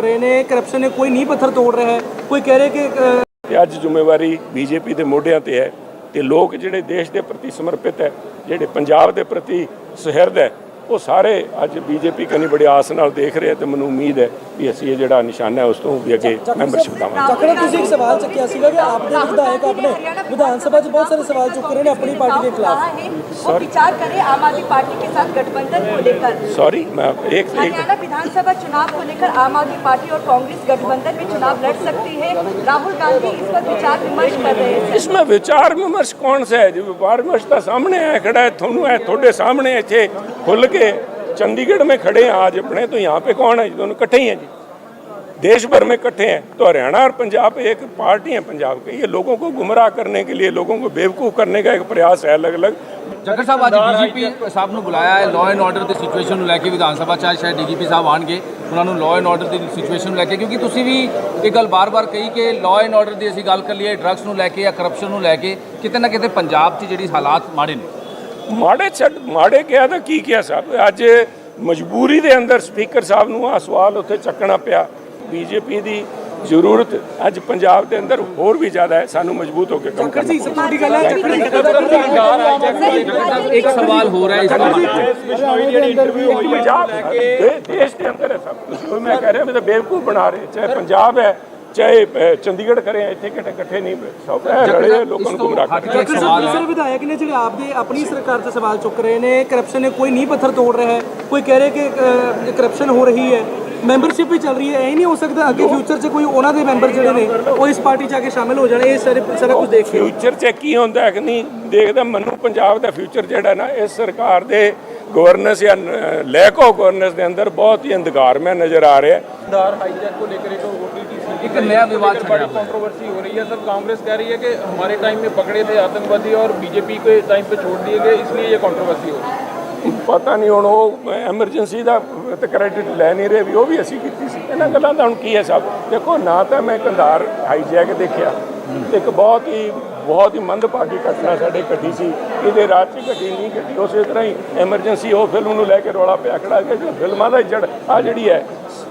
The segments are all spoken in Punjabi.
ਰਹੇ ਨੇ ਕਰਪਸ਼ਨ ਨੇ ਕੋਈ ਨਹੀਂ ਪੱਥਰ ਤੋੜ ਰਿਹਾ ਹੈ ਕੋਈ ਕਹਿ ਰਿਹਾ ਕਿ ਅ, ਤੇ ਅੱਜ ਜ਼ਿੰਮੇਵਾਰੀ ਬੀਜੇਪੀ ਦੇ ਮੋਢਿਆਂ ਤੇ ਹੈ ਤੇ ਲੋਕ ਜਿਹੜੇ ਦੇਸ਼ ਦੇ ਪ੍ਰਤੀ ਸਮਰਪਿਤ ਹੈ ਜਿਹੜੇ ਪੰਜਾਬ ਦੇ ਪ੍ਰਤੀ ਸੁਹਿਰਦ ਹੈ ਉਹ ਸਾਰੇ ਅੱਜ ਬੀਜੇਪੀ ਕਨੀ ਬੜੀ ਆਸ ਨਾਲ ਦੇਖ ਰਹੇ ਆ ਤੇ ਮੈਨੂੰ ਉਮੀਦ ਹੈ ਵੀ ਅਸੀਂ ਇਹ ਜਿਹੜਾ ਨਿਸ਼ਾਨਾ ਹੈ ਉਸ ਤੋਂ ਵੀ ਅੱਗੇ ਮੈਂਬਰਸ਼ਿਪ ਦੇਵਾਂਗੇ ਚੱਕਰ ਤੁਸੀਂ ਇੱਕ ਸਵਾਲ ਚੱਕਿਆ ਸੀਗਾ ਕਿ ਆਪ ਦੇ ਵਿਧਾਇਕ ਆਪਣੇ ਵਿਧਾਨ ਸਭਾ 'ਚ ਬਹੁਤ ਸਾਰੇ ਸਵਾਲ ਚੁੱਕ ਰਹੇ ਨੇ ਆਪਣੀ ਪਾਰਟੀ ਦੇ ਖਿਲਾਫ कहा है वो विचार करें आम आदमी पार्टी के साथ गठबंधन को लेकर ਸੌਰੀ ਮੈਂ ਇੱਕ ਇੱਕ हरियाणा विधानसभा चुनाव को लेकर आम आदमी पार्टी और कांग्रेस गठबंधन में चुनाव लड़ सकती है राहुल गांधी इस पर विचार विमर्श कर रहे हैं इसमें विचार विमर्श कौन सा है जो विचार विमर्श तो सामने है खड़ा है थोनू है थोड़े सामने इतने खुल के चंडीगढ़ में खड़े हैं आज अपने तो यहाँ पे कौन है जी दोनों इकट्ठे ही हैं जी देश भर में इकट्ठे हैं तो हरियाणा और पंजाब एक पार्टी है पंजाब की ये लोगों को गुमराह करने के लिए लोगों को बेवकूफ़ करने का एक प्रयास है अलग अलग ਜੱਗਰ ਸਾਹਿਬ ਅੱਜ ਡੀਜੀਪੀ ਸਾਹਿਬ ਨੂੰ ਬੁਲਾਇਆ ਹੈ ਲਾਅ ਐਂਡ ਆਰਡਰ ਦੀ ਸਿਚੁਏਸ਼ਨ ਨੂੰ ਲੈ ਕੇ ਵਿਧਾਨ ਸਭਾ ਚ ਅੱਜ ਸ਼ਾਇਦ ਡੀਜੀਪੀ ਸਾਹਿਬ ਆਣਗੇ ਉਹਨਾਂ ਨੂੰ ਲਾਅ ਐਂਡ ਆਰਡਰ ਦੀ ਸਿਚੁਏਸ਼ਨ ਨੂੰ ਲੈ ਕੇ ਕਿਉਂਕਿ ਤੁਸੀਂ ਵੀ ਇਹ ਗੱਲ ਬਾਰ-ਬਾਰ ਕਹੀ ਕਿ ਲਾਅ ਐਂਡ ਆਰਡਰ ਦੀ ਅਸੀਂ ਗੱਲ ਕਰ ਲਈਏ ਡਰੱਗਸ ਨੂੰ ਲੈ ਕੇ ਜਾਂ ਕਰਪਸ਼ਨ ਨੂੰ ਲੈ ਕੇ ਕਿਤੇ ਨਾ ਕਿਤੇ ਪੰਜਾਬ 'ਚ ਜਿਹੜੀ ਹਾਲਾਤ ਮਾੜੇ ਨੇ ਮਾੜੇ ਛੱਡ ਮਾੜੇ ਕਿਹਾ ਤਾਂ ਕੀ ਕਿਹਾ ਸਾਹਿਬ ਅੱਜ ਮਜਬੂਰੀ ਦੇ ਅੰਦਰ ਸਪੀਕਰ ਸਾਹਿਬ ਨੂੰ ਆ ਸਵਾਲ ਉੱਥੇ ਚੱਕਣਾ ਪਿਆ ਬੀਜੇਪੀ ਦੀ ਜ਼ਰੂਰਤ ਅੱਜ ਪੰਜਾਬ ਦੇ ਅੰਦਰ ਹੋਰ ਵੀ ਜ਼ਿਆਦਾ ਹੈ ਸਾਨੂੰ ਮਜ਼ਬੂਤ ਹੋ ਕੇ ਕੰਮ ਕਰਨਾ ਜੀ ਗੱਲ ਹੈ ਇੱਕ ਸਵਾਲ ਹੋ ਰਿਹਾ ਇਸ ਪੰਜਾਬ ਦੇਸ਼ ਦੇ ਅੰਦਰ ਹੈ ਸਭ ਕੁਝ ਮੈਂ ਕਹਿ ਰਿਹਾ ਮੈਂ ਤਾਂ ਬੇਵਕੂਫ ਬਣਾ ਰਹੇ ਚਾਹੇ ਪੰਜਾਬ ਹੈ ਚਾਹੇ ਚੰਡੀਗੜ੍ਹ ਕਰਿਆ ਇੱਥੇ ਕਿਤੇ ਇਕੱਠੇ ਨਹੀਂ ਸਭ ਰਲੇ ਲੋਕਾਂ ਨੂੰ ਗੁੰਮਰਾਹ ਕਰ ਰਹੇ ਸਰ ਵਿਧਾਇਕ ਨੇ ਜਿਹੜੇ ਆਪਦੇ ਆਪਣੀ ਸਰਕਾਰ ਤੇ ਸਵਾਲ ਚੁੱਕ ਰਹੇ ਨੇ ਕਰਪਸ਼ਨ ਨੇ ਕੋਈ ਨਹੀਂ ਪੱਥਰ ਤੋੜ ਰਿਹਾ ਕੋਈ ਕਹਿ ਰਿਹਾ ਕਿ ਕਰਪਸ਼ਨ ਹੋ ਰਹੀ ਹੈ। ਮੈਂਬਰਸ਼ਿਪ ਵੀ ਚੱਲ ਰਹੀ ਹੈ ਇਹ ਨਹੀਂ ਹੋ ਸਕਦਾ ਅੱਗੇ ਫਿਊਚਰ 'ਚ ਕੋਈ ਉਹਨਾਂ ਦੇ ਮੈਂਬਰ ਜਿਹੜੇ ਨੇ ਉਹ ਇਸ ਪਾਰਟੀ 'ਚ ਆ ਕੇ ਸ਼ਾਮਿਲ ਹੋ ਜਾਣ ਇਹ ਸਾਰੇ ਸਾਰਾ ਕੁਝ ਦੇਖ ਫਿਊਚਰ 'ਚ ਕੀ ਹੁੰਦਾ ਹੈ ਕਿ ਨਹੀਂ ਦੇਖਦਾ ਮੈਨੂੰ ਪੰਜਾਬ ਦਾ ਫਿਊਚਰ ਜਿਹੜਾ ਨਾ ਇਸ ਸਰਕਾਰ ਦੇ ਗਵਰਨੈਂਸ ਜਾਂ ਲੈਕ ਆਫ ਗਵਰਨੈਂਸ ਦੇ ਅੰਦਰ ਬਹੁਤ ਹੀ ਅੰਧਕਾਰ ਮੈਂ ਨਜ਼ਰ ਆ ਰਿਹਾ। ਹੈ ਅੰਧਾਰ ਹਾਈਜੈਕ ਕੋ ਲੈ ਕੇ ਇੱਕ ਇੱਕ ਨਿਆ एक नया विवाद बड़ी कंट्रोवर्सी हो रही है सर कांग्रेस कह रही है कि हमारे टाइम में पकड़े थे आतंकवादी और बीजेपी के टाइम पे छोड़ दिए गए इसलिए ये कंट्रोवर्सी हो रही है ਪਤਾ ਨਹੀਂ ਹੁਣ ਉਹ ਐਮਰਜੈਂਸੀ ਦਾ ਤੇ ਕ੍ਰੈਡਿਟ ਲੈ ਨਹੀਂ ਰਹੇ ਵੀ ਉਹ ਵੀ ਅਸੀਂ ਕੀਤੀ ਸੀ। ਇਹਨਾਂ ਗੱਲਾਂ ਦਾ ਹੁਣ ਕੀ ਹੈ ਸਭ? ਦੇਖੋ ਨਾ ਤਾਂ ਮੈਂ ਕੰਧਾਰ ਹਾਈਜੈਕ ਦੇਖਿਆ। ਇੱਕ ਬਹੁਤ ਹੀ ਬਹੁਤ ਹੀ ਮੰਦਭਾਗੀ ਘਟਨਾ ਸਾਡੇ ਘਟੀ ਸੀ। ਇਹਦੇ ਰਾਤ 'ਚ ਘਟੀ ਨਹੀਂ ਘਟੀ ਉਸੇ ਤਰ੍ਹਾਂ ਹੀ ਐਮਰਜੈਂਸੀ ਉਹ ਫਿਲਮ ਨੂੰ ਲੈ ਕੇ ਰੋਲਾ ਪਿਆ। ਖੜਾ ਕੇ ਜੋ ਫਿਲਮਾਂ ਦਾ ਜੜ ਆ ਜਿਹੜੀ ਹੈ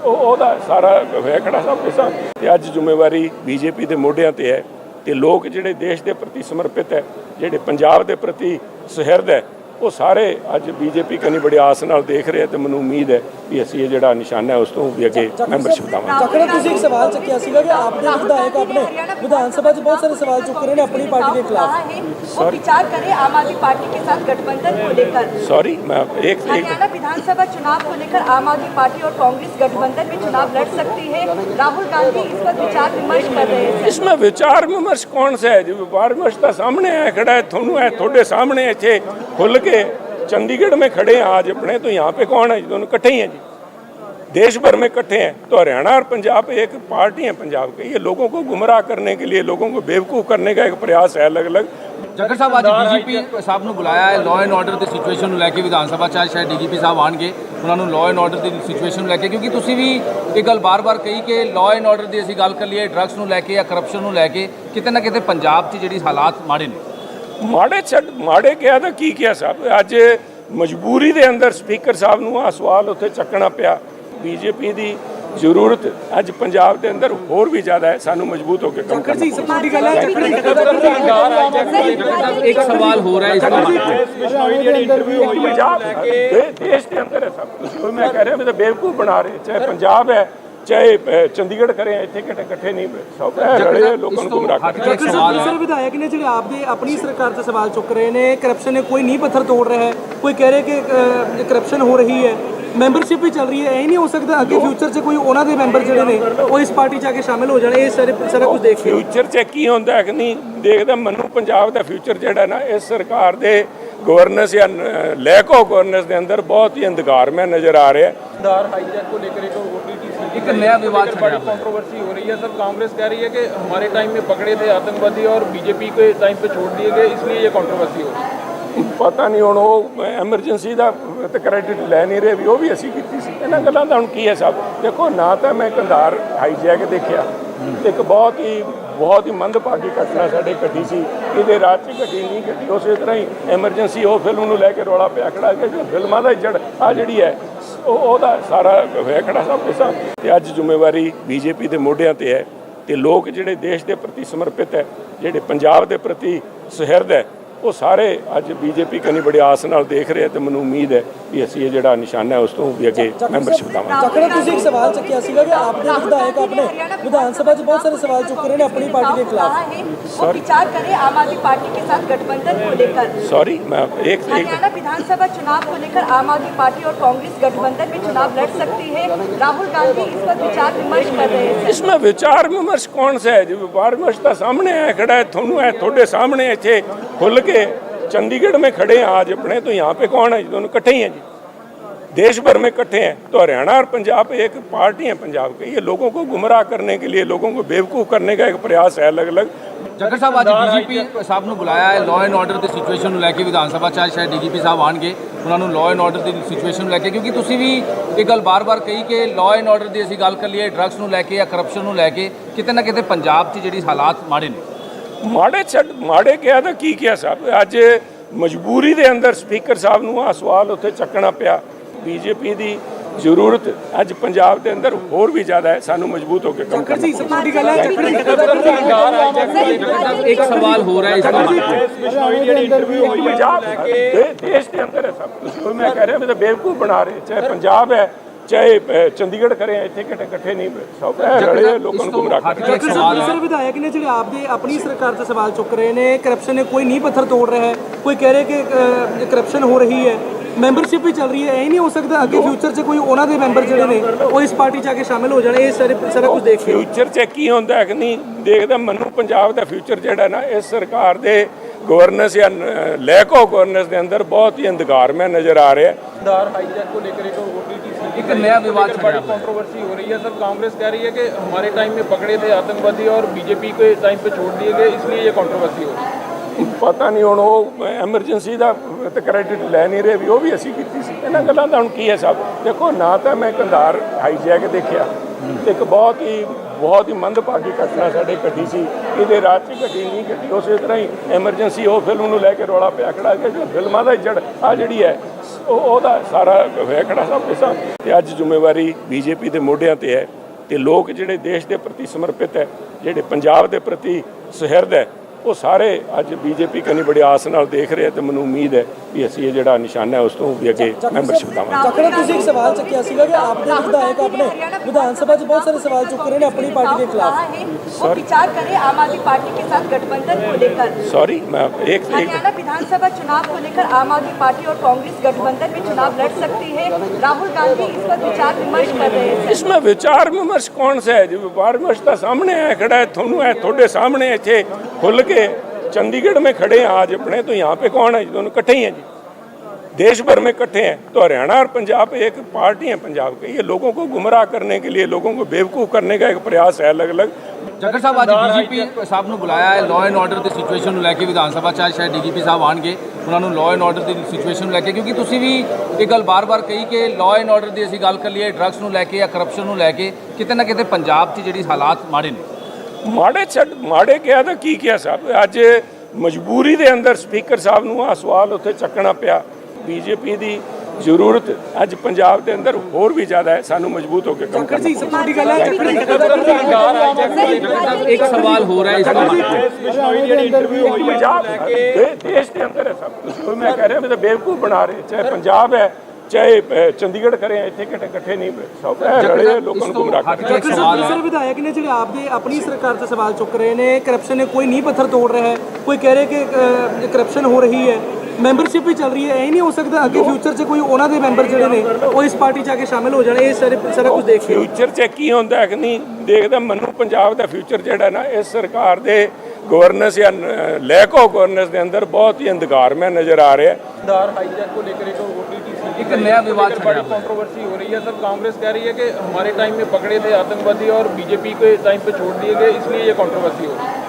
ਉਹਦਾ ਸਾਰਾ ਹੋਇਆ ਖੜਾ ਸਭ ਕੁਛ ਆ। ਤੇ ਅੱਜ ਜ਼ਿੰਮੇਵਾਰੀ ਬੀਜੇਪੀ ਦੇ ਮੋਢਿਆਂ ਤੇ ਹੈ ਤੇ ਲੋਕ ਜਿਹੜੇ ਦੇਸ਼ ਦੇ ਪ੍ਰਤੀ ਸਮਰਪਿਤ ਹੈ, ਜਿਹੜੇ ਪੰਜਾਬ ਦੇ ਪ੍ਰਤੀ ਸੁਹਿਰਦ ਹੈ ਉਹ ਸਾਰੇ ਅੱਜ ਬੀਜੇਪੀ ਕਨੀ ਬੜੀ ਆਸ ਨਾਲ ਦੇਖ ਰਹੇ ਆ ਤੇ ਮੈਨੂੰ ਉਮੀਦ ਹੈ ਵੀ ਅਸੀਂ ਇਹ ਜਿਹੜਾ ਨਿਸ਼ਾਨਾ ਹੈ ਉਸ ਤੋਂ ਵੀ ਅੱਗੇ ਮੈਂਬਰਸ਼ਿਪ ਦੇਵਾਂਗੇ ਚੱਕਰ ਤੁਸੀਂ ਇੱਕ ਸਵਾਲ ਚੱਕਿਆ ਸੀਗਾ ਕਿ ਆਪਦੇ ਵਿਧਾਇਕ ਆਪਣੇ ਵਿਧਾਨ ਸਭਾ 'ਚ ਬਹੁਤ ਸਾਰੇ ਸਵਾਲ ਚੁੱਕ ਰਹੇ ਨੇ ਆਪਣੀ ਪਾਰਟੀ ਦੇ ਖਿਲਾਫ कहा है वो विचार करें आम आदमी पार्टी के साथ गठबंधन को लेकर ਸੌਰੀ ਮੈਂ ਇੱਕ ਇੱਕ हरियाणा विधानसभा चुनाव को लेकर आम आदमी पार्टी और कांग्रेस गठबंधन में चुनाव लड़ सकती है राहुल गांधी इस पर विचार विमर्श कर रहे हैं इसमें विचार विमर्श कौन सा है जो विचार विमर्श तो सामने है खड़ा है थोनू है थोड़े सामने इतने खुल के चंडीगढ़ में खड़े हैं आज अपने तो यहाँ पे कौन है जी दोनों इकट्ठे ही हैं जी देश भर में इकट्ठे हैं तो हरियाणा और पंजाब एक पार्टी है पंजाब की ये लोगों को गुमराह करने के लिए लोगों को बेवकूफ़ करने का एक प्रयास है अलग अलग ਜੱਗਰ ਸਾਹਿਬ ਅੱਜ ਡੀਜੀਪੀ ਸਾਹਿਬ ਨੂੰ ਬੁਲਾਇਆ ਹੈ ਲਾਅ ਐਂਡ ਆਰਡਰ ਦੀ ਸਿਚੁਏਸ਼ਨ ਨੂੰ ਲੈ ਕੇ ਵਿਧਾਨ ਸਭਾ ਚ ਅੱਜ ਸ਼ਾਇਦ ਡੀਜੀਪੀ ਸਾਹਿਬ ਆਣਗੇ ਉਹਨਾਂ ਨੂੰ ਲਾਅ ਐਂਡ ਆਰਡਰ ਦੀ ਸਿਚੁਏਸ਼ਨ ਨੂੰ ਲੈ ਕੇ ਕਿਉਂਕਿ ਤੁਸੀਂ ਵੀ ਇਹ ਗੱਲ ਬਾਰ-ਬਾਰ ਕਹੀ ਕਿ ਲਾਅ ਐਂਡ ਆਰਡਰ ਦੀ ਅਸੀਂ ਗੱਲ ਕਰ ਲਈਏ ਡਰੱਗਸ ਨੂੰ ਲੈ ਕੇ ਜਾਂ ਕਰਪਸ਼ਨ ਨੂੰ ਲੈ ਕੇ ਕਿਤੇ ਨਾ ਕਿਤੇ ਪੰਜਾਬ 'ਚ ਜਿਹੜੀ ਹਾਲਾਤ ਮਾੜੇ ਨੇ ਮਾੜੇ ਛੱਡ ਮਾੜੇ ਕਿਹਾ ਤਾਂ ਕੀ ਕਿਹਾ ਸਾਹਿਬ ਅੱਜ ਮਜਬੂਰੀ ਦੇ ਅੰਦਰ ਸਪੀਕਰ ਸਾਹਿਬ ਨੂੰ ਆ ਸਵਾਲ ਉੱਥੇ ਚੱਕਣਾ ਪਿਆ ਬੀਜੇਪੀ ਦੀ ਜ਼ਰੂਰਤ ਅੱਜ ਪੰਜਾਬ ਦੇ ਅੰਦਰ ਹੋਰ ਵੀ ਜ਼ਿਆਦਾ ਹੈ ਸਾਨੂੰ ਮਜ਼ਬੂਤ ਹੋ ਕੇ ਕੰਮ ਕਰਨਾ ਜੀ ਵੱਡੀ ਗੱਲ ਹੈ ਇੱਕ ਸਵਾਲ ਹੋ ਰਿਹਾ ਇਸ ਪੰਜਾਬ ਦੇ- ਦੇਸ਼ ਦੇ ਅੰਦਰ ਹੈ ਸਭ ਮੈਂ ਕਹਿ ਰਿਹਾ ਮੈਂ ਤਾਂ ਬੇਵਕੂਫ ਬਣਾ ਰਹੇ ਚਾਹੇ ਪੰਜਾਬ ਹੈ ਚਾਹੇ ਚੰਡੀਗੜ੍ਹ ਕਰੇ ਇੱਥੇ ਕਿਤੇ ਇਕੱਠੇ ਨਹੀਂ ਸਭ ਰਲੇ ਲੋਕਾਂ ਨੂੰ ਗੁੰਮਰਾਹ ਕਰ ਰਹੇ ਸਰ ਵਿਧਾਇਕ ਨੇ ਜਿਹੜੇ ਆਪਦੇ ਆਪਣੀ ਸਰਕਾਰ ਤੇ ਸਵਾਲ ਚੁੱਕ ਰਹੇ ਨੇ ਕਰਪਸ਼ਨ ਨੇ ਕੋਈ ਨਹੀਂ ਪੱਥਰ ਤੋੜ ਰਿਹਾ ਕੋਈ ਕਹਿ ਰਿਹਾ ਕਿ ਕਰਪਸ਼ਨ ਹੋ ਰਹੀ ਹੈ ਮੈਂਬਰਸ਼ਿਪ ਵੀ ਚੱਲ ਰਹੀ ਹੈ ਇਹ ਨਹੀਂ ਹੋ ਸਕਦਾ ਅੱਗੇ ਫਿਊਚਰ 'ਚ ਕੋਈ ਉਹਨਾਂ ਦੇ ਮੈਂਬਰ ਜਿਹੜੇ ਨੇ ਉਹ ਇਸ ਪਾਰਟੀ 'ਚ ਆ ਕੇ ਸ਼ਾਮਿਲ ਹੋ ਜਾਣੇ ਇਹ ਸਾਰੇ ਸਾਰਾ ਕੁਝ ਦੇਖ ਫਿਊਚਰ 'ਚ ਕੀ ਹੁੰਦਾ ਕਿ ਨਹੀਂ ਦੇਖਦਾ ਮੈਨੂੰ ਪੰਜਾਬ ਦਾ ਫਿਊਚਰ ਜਿਹੜਾ ਨਾ ਇਸ ਸਰਕਾਰ ਦੇ ਗਵਰਨੈਂਸ ਜਾਂ ਲੈਕ ਆਫ ਗਵਰਨੈਂਸ ਦੇ ਅੰਦਰ ਬਹੁਤ ਹੀ ਅੰਧਕਾਰ ਮੈਂ ਨਜ਼ਰ ਆ ਰਿਹਾ। ਅੰਧਾਰ ਹਾਈਜੈਕ ਕੋ ਲੈ ਕੇ ਜੋ ਓਟੀਟੀ एक नया विवाद बड़ी कंट्रोवर्सी हो रही है सर कांग्रेस कह रही है कि हमारे टाइम में पकड़े थे आतंकवादी और बीजेपी के टाइम पे छोड़ दिए गए इसलिए ये कंट्रोवर्सी हो रही है ਪਤਾ ਨਹੀਂ ਹੁਣ ਉਹ ਐਮਰਜੈਂਸੀ ਦਾ ਤੇ ਕ੍ਰੈਡਿਟ ਲੈ ਨਹੀਂ ਰਹੇ ਵੀ ਉਹ ਵੀ ਅਸੀਂ ਕੀਤੀ ਸੀ। ਇਹਨਾਂ ਗੱਲਾਂ ਦਾ ਹੁਣ ਕੀ ਹੈ ਸਭ? ਦੇਖੋ, ਨਾ ਤਾਂ ਮੈਂ ਕੰਧਾਰ ਹਾਈਜੈਕ ਦੇਖਿਆ। ਇੱਕ ਬਹੁਤ ਹੀ ਬਹੁਤ ਹੀ ਮੰਦਭਾਗੀ ਘਟਨਾ ਸਾਡੇ ਘਟੀ ਸੀ। ਇਹਦੇ ਰਾਤ 'ਚ ਘਟੀ ਨਹੀਂ ਘਟੀ, ਉਸੇ ਤਰ੍ਹਾਂ ਹੀ ਐਮਰਜੈਂਸੀ ਉਹ ਫਿਲਮ ਨੂੰ ਲੈ ਕੇ ਰੌਲਾ ਪਿਆ ਖੜਾ ਕਿ ਫਿਲਮਾਂ ਦਾ ਜੜ ਆ ਜਿਹੜੀ ਹੈ, ਉਹ ਉਹਦਾ ਸਾਰਾ ਹੋਇਆ ਖੜਾ ਸਭ ਕੁਛ ਆ। ਤੇ ਅੱਜ ਜ਼ਿੰਮੇਵਾਰੀ ਬੀਜੇਪੀ ਦੇ ਮੋਢਿਆਂ ਤੇ ਹੈ ਤੇ ਲੋਕ ਜਿਹੜੇ ਦੇਸ਼ ਦੇ ਪ੍ਰਤੀ ਸਮਰਪਿਤ ਹੈ, ਜਿਹੜੇ ਪੰਜਾਬ ਦੇ ਪ੍ਰਤੀ ਸੁਹਿਰਦ ਹੈ ਉਹ ਸਾਰੇ ਅੱਜ ਬੀਜੇਪੀ ਕਨੀ ਬੜੀ ਆਸ ਨਾਲ ਦੇਖ ਰਹੇ ਆ ਤੇ ਮੈਨੂੰ ਉਮੀਦ ਹੈ ਵੀ ਅਸੀਂ ਇਹ ਜਿਹੜਾ ਨਿਸ਼ਾਨਾ ਹੈ ਉਸ ਤੋਂ ਵੀ ਅੱਗੇ ਮੈਂਬਰਸ਼ਿਪ ਦੇਵਾਂਗੇ ਚੱਕਰ ਤੁਸੀਂ ਇੱਕ ਸਵਾਲ ਚੱਕਿਆ ਸੀਗਾ ਕਿ ਆਪ ਦੇ ਵਿਧਾਇਕ ਆਪਣੇ ਵਿਧਾਨ ਸਭਾ 'ਚ ਬਹੁਤ ਸਾਰੇ ਸਵਾਲ ਚੁੱਕ ਰਹੇ ਨੇ ਆਪਣੀ ਪਾਰਟੀ ਦੇ ਖਿਲਾਫ वो विचार करें आम आदमी पार्टी के साथ गठबंधन को लेकर ਸੌਰੀ ਮੈਂ ਇੱਕ ਇੱਕ हरियाणा विधानसभा चुनाव को लेकर आम आदमी पार्टी और कांग्रेस गठबंधन में चुनाव लड़ सकती है राहुल गांधी इस पर विचार विमर्श कर रहे हैं इसमें विचार विमर्श कौन सा है जो विचार विमर्श तो सामने है खड़ा है थोनू है थोड़े सामने इतने खुल के चंडीगढ़ में खड़े हैं आज अपने तो यहाँ पे कौन है जी दोनों इकट्ठे ही हैं जी देश भर में इकट्ठे हैं तो हरियाणा और पंजाब एक पार्टी है पंजाब की ये लोगों को गुमराह करने के लिए लोगों को बेवकूफ़ करने का एक प्रयास है अलग अलग ਜੱਗਰ ਸਾਹਿਬ ਅੱਜ ਡੀਜੀਪੀ ਸਾਹਿਬ ਨੂੰ ਬੁਲਾਇਆ ਹੈ ਲਾਅ ਐਂਡ ਆਰਡਰ ਦੀ ਸਿਚੁਏਸ਼ਨ ਨੂੰ ਲੈ ਕੇ ਵਿਧਾਨ ਸਭਾ ਚ ਅੱਜ ਸ਼ਾਇਦ ਡੀਜੀਪੀ ਸਾਹਿਬ ਆਣਗੇ ਉਹਨਾਂ ਨੂੰ ਲਾਅ ਐਂਡ ਆਰਡਰ ਦੀ ਸਿਚੁਏਸ਼ਨ ਨੂੰ ਲੈ ਕੇ ਕਿਉਂਕਿ ਤੁਸੀਂ ਵੀ ਇਹ ਗੱਲ ਬਾਰ-ਬਾਰ ਕਹੀ ਕਿ ਲਾਅ ਐਂਡ ਆਰਡਰ ਦੀ ਅਸੀਂ ਗੱਲ ਕਰ ਲਈਏ ਡਰੱਗਸ ਨੂੰ ਲੈ ਕੇ ਜਾਂ ਕਰਪਸ਼ਨ ਨੂੰ ਲੈ ਕੇ ਕਿਤੇ ਨਾ ਕਿਤੇ ਪੰਜਾਬ 'ਚ ਜਿਹੜੀ ਹਾਲਾਤ ਮਾੜੇ ਨੇ ਮਾੜੇ ਛੱਡ ਮਾੜੇ ਕਿਹਾ ਤਾਂ ਕੀ ਕਿਹਾ ਸਾਹਿਬ? ਅੱਜ ਮਜਬੂਰੀ ਦੇ ਅੰਦਰ ਸਪੀਕਰ ਸਾਹਿਬ ਨੂੰ ਆ ਸਵਾਲ ਉੱਥੇ ਚੱਕਣਾ ਪਿਆ। ਬੀਜੇਪੀ ਦੀ ਜ਼ਰੂਰਤ ਅੱਜ ਪੰਜਾਬ ਦੇ ਅੰਦਰ ਹੋਰ ਵੀ ਜ਼ਿਆਦਾ ਹੈ। ਸਾਨੂੰ ਮਜ਼ਬੂਤ ਹੋ ਕੇ ਕੰਮ ਕਰਨਾ ਜੀ ਸਭ ਤੋਂ ਵੱਡੀ ਗੱਲ ਹੈ ਇੱਕ ਸਵਾਲ ਹੋ ਰਿਹਾ ਇਸ ਦਾ ਪੰਜਾਬ ਦੇਸ਼ ਦੇ ਅੰਦਰ ਹੈ ਸਭ ਕੁਝ। ਮੈਂ ਕਹਿ ਰਿਹਾ ਮੈਂ ਤਾਂ ਬੇਵਕੂਫ ਬਣਾ ਰਹੇ। ਚਾਹੇ ਪੰਜਾਬ ਹੈ ਚਾਹੇ ਚੰਡੀਗੜ੍ਹ ਕਰੇ ਇੱਥੇ ਕਿਤੇ ਇਕੱਠੇ ਨਹੀਂ ਸਭ ਰਲੇ ਲੋਕਾਂ ਨੂੰ ਗੁੰਮਰਾਹ ਕਰ ਰਹੇ। ਇੱਕ ਸਵਾਲ ਹੈ ਦੂਸਰੇ ਵਿਧਾਇਕ ਨੇ ਜਿਹੜੇ ਆਪਦੇ ਆਪਣੀ ਸਰਕਾਰ ਤੇ ਸਵਾਲ ਚੁੱਕ ਰਹੇ ਨੇ ਕਰਪਸ਼ਨ ਨੇ ਕੋਈ ਨਹੀਂ ਪੱਥਰ ਤੋੜ ਰਿਹਾ ਹੈ। ਕੋਈ ਕਹਿ ਰਿਹਾ ਕਿ ਕਰਪਸ਼ਨ ਹੋ ਰਹੀ ਹੈ। ਮੈਂਬਰਸ਼ਿਪ ਵੀ ਚੱਲ ਰਹੀ ਹੈ। ਇਹ ਨਹੀਂ ਹੋ ਸਕਦਾ ਅੱਗੇ ਫਿਊਚਰ 'ਚ ਕੋਈ ਉਹਨਾਂ ਦੇ ਮੈਂਬਰ ਜਿਹੜੇ ਨੇ ਉਹ ਇਸ ਪਾਰਟੀ 'ਚ ਆ ਕੇ ਸ਼ਾਮਿਲ ਹੋ ਜਾਣ। ਇਹ ਸਾਰੇ ਸਾਰਾ ਕੁਝ ਦੇਖ ਕੇ ਫਿਊਚਰ 'ਚ ਕੀ ਹੁੰਦਾ ਹੈ ਕਿ ਨਹੀਂ? ਦੇਖਦਾ ਮੈਨੂੰ ਪੰਜਾਬ ਦਾ ਫਿਊਚਰ ਜਿਹੜਾ ਨਾ ਇਸ ਸਰਕਾਰ ਦੇ ਗਵਰਨੈਂਸ ਜਾਂ ਲੈਕ ਆਫ ਗਵਰਨੈਂਸ ਦੇ ਅੰਦਰ ਬਹੁਤ ਹੀ ਅੰਧਕਾਰ ਮੈਂ ਨਜ਼ਰ ਆ ਰਿਹਾ ਹੈ दार हाईजैक को लेकर एक ओटीटी एक नया विवाद छिड़ बड़ी रहा है। कंट्रोवर्सी हो रही है सर कांग्रेस कह रही है कि हमारे टाइम में पकड़े थे आतंकवादी और बीजेपी के टाइम पे छोड़ दिए गए इसलिए ये कंट्रोवर्सी हो रही है ਪਤਾ ਨਹੀਂ ਹੁਣ ਉਹ ਐਮਰਜੈਂਸੀ ਦਾ ਤੇ ਕ੍ਰੈਡਿਟ ਲੈ ਨਹੀਂ ਰਹੇ ਵੀ ਉਹ ਵੀ ਅਸੀਂ ਕੀਤੀ ਸੀ ਇਹਨਾਂ ਗੱਲਾਂ ਦਾ ਹੁਣ ਕੀ ਹੈ ਸਭ ਦੇਖੋ ਨਾ ਤਾਂ ਮੈਂ ਕੰਧਾਰ ਹਾਈਜੈਕ ਦੇਖਿਆ ਤੇ ਇੱਕ ਬਹੁਤ ਹੀ ਬਹੁਤ ਹੀ ਮੰਦਭਾਗੀ ਘਟਨਾ ਸਾਡੇ ਘਟੀ ਸੀ ਇਹਦੇ ਰਾਤ 'ਚ ਘਟੀ, ਨਹੀਂ ਘਟੀ, ਉਸੇ ਤਰ੍ਹਾਂ ਹੀ ਐਮਰਜੈਂਸੀ ਉਹ ਫਿਲਮ ਨੂੰ ਲੈ ਕੇ ਰੌਲਾ ਪਿਆ ਖੜਾ ਕਿ ਜੋ ਫਿਲਮਾਂ ਦਾ ਜੜ ਆ ਜਿਹੜੀ ਹੈ, ਉਹ ਉਹਦਾ ਸਾਰਾ ਹੋਇਆ ਖੜਾ ਸਭ ਕੁਛ ਆ। ਤੇ ਅੱਜ ਜ਼ਿੰਮੇਵਾਰੀ ਬੀਜੇਪੀ ਦੇ ਮੋਢਿਆਂ ਤੇ ਹੈ ਤੇ ਲੋਕ ਜਿਹੜੇ ਦੇਸ਼ ਦੇ ਪ੍ਰਤੀ ਸਮਰਪਿਤ ਹੈ, ਜਿਹੜੇ ਪੰਜਾਬ ਦੇ ਪ੍ਰਤੀ ਸੁਹਿਰਦ ਹੈ ਉਹ ਸਾਰੇ ਅੱਜ ਬੀਜੇਪੀ ਕਨੀ ਬੜੀ ਆਸ ਨਾਲ ਦੇਖ ਰਹੇ ਆ ਤੇ ਮੈਨੂੰ ਉਮੀਦ ਹੈ ਵੀ ਅਸੀਂ ਇਹ ਜਿਹੜਾ ਨਿਸ਼ਾਨਾ ਹੈ ਉਸ ਤੋਂ ਵੀ ਅੱਗੇ ਮੈਂਬਰਸ਼ਿਪ ਦੇਵਾਂਗੇ ਚੱਕਰ ਤੁਸੀਂ ਇੱਕ ਸਵਾਲ ਚੱਕਿਆ ਸੀਗਾ ਕਿ ਆਪਦੇ ਵਿਧਾਇਕ ਆਪਣੇ ਵਿਧਾਨ ਸਭਾ 'ਚ ਬਹੁਤ ਸਾਰੇ ਸਵਾਲ ਚੁੱਕ ਰਹੇ ਨੇ ਆਪਣੀ ਪਾਰਟੀ ਦੇ ਖਿਲਾਫ कहा है वो विचार करें आम आदमी पार्टी के साथ गठबंधन को लेकर ਸੌਰੀ ਮੈਂ ਇੱਕ ਇੱਕ हरियाणा विधानसभा चुनाव को लेकर आम आदमी पार्टी और कांग्रेस गठबंधन में चुनाव लड़ सकती है राहुल गांधी इस पर विचार विमर्श कर रहे हैं इसमें विचार विमर्श कौन सा है जो विचार विमर्श तो सामने है खड़ा है थोनू है थोड़े सामने इतने खुल के चंडीगढ़ में खड़े हैं आज अपने तो यहाँ पे कौन है जी दोनों इकट्ठे ही हैं जी देश भर में इकट्ठे हैं तो हरियाणा और पंजाब एक पार्टी है पंजाब की ये लोगों को गुमराह करने के लिए लोगों को बेवकूफ़ करने का एक प्रयास है अलग अलग ਜੱਗਰ ਸਾਹਿਬ ਅੱਜ ਡੀਜੀਪੀ ਸਾਹਿਬ ਨੂੰ ਬੁਲਾਇਆ ਹੈ ਲਾਅ ਐਂਡ ਆਰਡਰ ਦੀ ਸਿਚੁਏਸ਼ਨ ਨੂੰ ਲੈ ਕੇ ਵਿਧਾਨ ਸਭਾ ਚ ਅੱਜ ਸ਼ਾਇਦ ਡੀਜੀਪੀ ਸਾਹਿਬ ਆਣਗੇ ਉਹਨਾਂ ਨੂੰ ਲਾਅ ਐਂਡ ਆਰਡਰ ਦੀ ਸਿਚੁਏਸ਼ਨ ਨੂੰ ਲੈ ਕੇ ਕਿਉਂਕਿ ਤੁਸੀਂ ਵੀ ਇਹ ਗੱਲ ਬਾਰ-ਬਾਰ ਕਹੀ ਕਿ ਲਾਅ ਐਂਡ ਆਰਡਰ ਦੀ ਅਸੀਂ ਗੱਲ ਕਰ ਲਈਏ ਡਰੱਗਸ ਨੂੰ ਲੈ ਕੇ ਜਾਂ ਕਰਪਸ਼ਨ ਨੂੰ ਲੈ ਕੇ ਕਿਤੇ ਨਾ ਕਿਤੇ ਪੰਜਾਬ 'ਚ ਜਿਹੜੀ ਹਾਲਾਤ ਮਾੜੇ ਨੇ ਮਾੜੇ ਛੱਡ ਮਾੜੇ ਕਿਹਾ ਤਾਂ ਕੀ ਕਿਹਾ ਸਾਹਿਬ? ਅੱਜ ਮਜਬੂਰੀ ਦੇ ਅੰਦਰ ਸਪੀਕਰ ਸਾਹਿਬ ਨੂੰ ਆ ਸਵਾਲ ਉੱਥੇ ਚੱਕਣਾ ਪਿਆ। ਬੀਜੇਪੀ ਦੀ ਜ਼ਰੂਰਤ ਅੱਜ ਪੰਜਾਬ ਦੇ ਅੰਦਰ ਹੋਰ ਵੀ ਜ਼ਿਆਦਾ ਹੈ। ਸਾਨੂੰ ਮਜ਼ਬੂਤ ਹੋ ਕੇ ਕੰਮ ਕਰਨਾ ਜੀ ਸਭ ਤੋਂ ਵੱਡੀ ਗੱਲ ਹੈ ਇੱਕ ਸਵਾਲ ਹੋ ਰਿਹਾ ਇਸ ਦਾ ਪੰਜਾਬ ਦੇ- ਦੇਸ਼ ਦੇ ਅੰਦਰ ਹੈ ਸਭ ਕੁਝ। ਉਹ ਮੈਂ ਕਹਿ ਰਿਹਾ ਮੈਂ ਤਾਂ ਬੇਵਕੂਫ ਬਣਾ ਰਹੇ ਚਾਹੇ ਪੰਜਾਬ ਹੈ ਚਾਹੇ ਚੰਡੀਗੜ੍ਹ ਕਰੇ ਇੱਥੇ ਕਿਤੇ ਇਕੱਠੇ ਨਹੀਂ ਸਭ ਰਲੇ ਲੋਕਾਂ ਨੂੰ ਗੁੰਮਰਾਹ ਕਰ ਰਹੇ ਸਰ ਵਿਧਾਇਕ ਨੇ ਜਿਹੜੇ ਆਪਦੇ ਆਪਣੀ ਸਰਕਾਰ ਤੇ ਸਵਾਲ ਚੁੱਕ ਰਹੇ ਨੇ ਕਰਪਸ਼ਨ ਨੇ ਕੋਈ ਨਹੀਂ ਪੱਥਰ ਤੋੜ ਰਿਹਾ ਕੋਈ ਕਹਿ ਰਿਹਾ ਕਿ ਕਰਪਸ਼ਨ ਹੋ ਰਹੀ ਹੈ ਮੈਂਬਰਸ਼ਿਪ ਵੀ ਚੱਲ ਰਹੀ ਹੈ ਇਹ ਨਹੀਂ ਹੋ ਸਕਦਾ ਅੱਗੇ ਫਿਊਚਰ 'ਚ ਕੋਈ ਉਹਨਾਂ ਦੇ ਮੈਂਬਰ ਜਿਹੜੇ ਨੇ ਉਹ ਇਸ ਪਾਰਟੀ 'ਚ ਆ ਕੇ ਸ਼ਾਮਿਲ ਹੋ ਜਾਣ ਇਹ ਸਾਰੇ ਸਾਰਾ ਕੁਝ ਦੇਖ ਫਿਊਚਰ 'ਚ ਕੀ ਹੁੰਦਾ ਕਿ ਨਹੀਂ ਦੇਖਦਾ ਮੈਨੂੰ ਪੰਜਾਬ ਦਾ ਫਿਊਚਰ ਜਿਹੜਾ ਨਾ ਇਸ ਸਰਕਾਰ ਦੇ ਗਵਰਨੈਂਸ ਜਾਂ ਲੈਕ ਆਫ ਗਵਰਨੈਂਸ ਦੇ ਅੰਦਰ ਬਹੁਤ ਹੀ ਅੰਧਕਾਰ ਮੈਂ ਨਜ਼ਰ ਆ ਰਿਹਾ। ਹੈ ਹਾਈਜੈਕ ਕੋ ਲੈ ਕੇ ਇੱਕ एक नया विवाद छिड़ बड़ी रहा है। कंट्रोवर्सी हो रही है सर कांग्रेस कह रही है कि हमारे टाइम में पकड़े थे आतंकवादी और बीजेपी के टाइम पे छोड़ दिए गए इसलिए ये कंट्रोवर्सी हो रही है